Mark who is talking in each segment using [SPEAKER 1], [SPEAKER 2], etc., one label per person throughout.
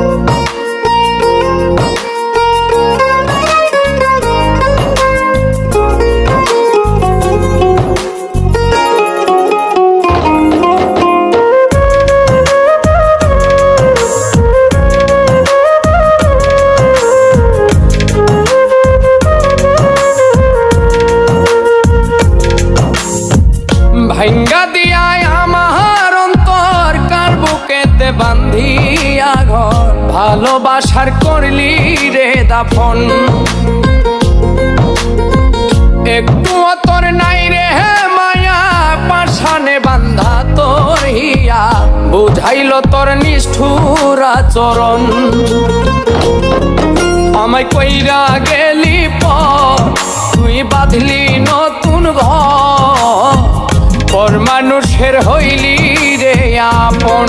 [SPEAKER 1] ভাঙ্গা বান্ধিয়া ঘর। ভালোবাসার করলি রে দাফন। একটু তোর নাই রে মায়া পাশানে বান্ধা তোর হিয়া। বুঝাইল তোর নিষ্ঠুর আচরণ। আমায় কইরা গেলি পর তুই বাঁধলি নতুন ঘর। মানুষের হইলি রে আপন।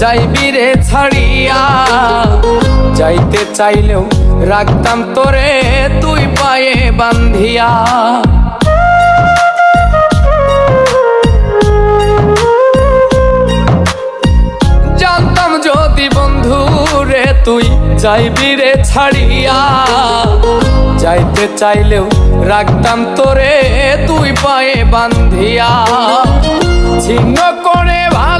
[SPEAKER 1] যাইবি রে ছাড়িয়া। যাইতে চাইলেও রাখতাম তোরে তুই পায়ে বান্ধিয়া। জানতাম যদি বন্ধু রে তুই যাইবি রে ছাড়িয়া। যাইতে চাইলেও রাখতাম তোরে তুই পায়ে বান্ধিয়া। ছিন্ন করে ভালোবাসা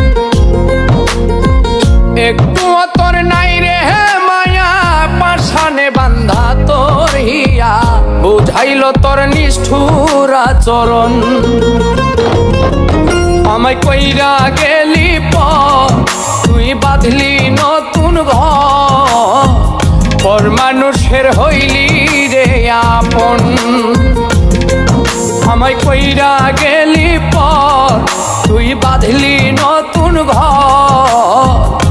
[SPEAKER 1] একটু তোর নাই রে মায়া পাশানে বান্ধা তোর হিয়া। বুঝাইল তোর নিষ্ঠুর আচরণ। আমায় কইরা গেলি পর তুই বাঁধলি নতুন ঘর পর মানুষের হইলি রে আপন। আমায় কইরা গেলি পর তুই বাঁধলি নতুন ঘর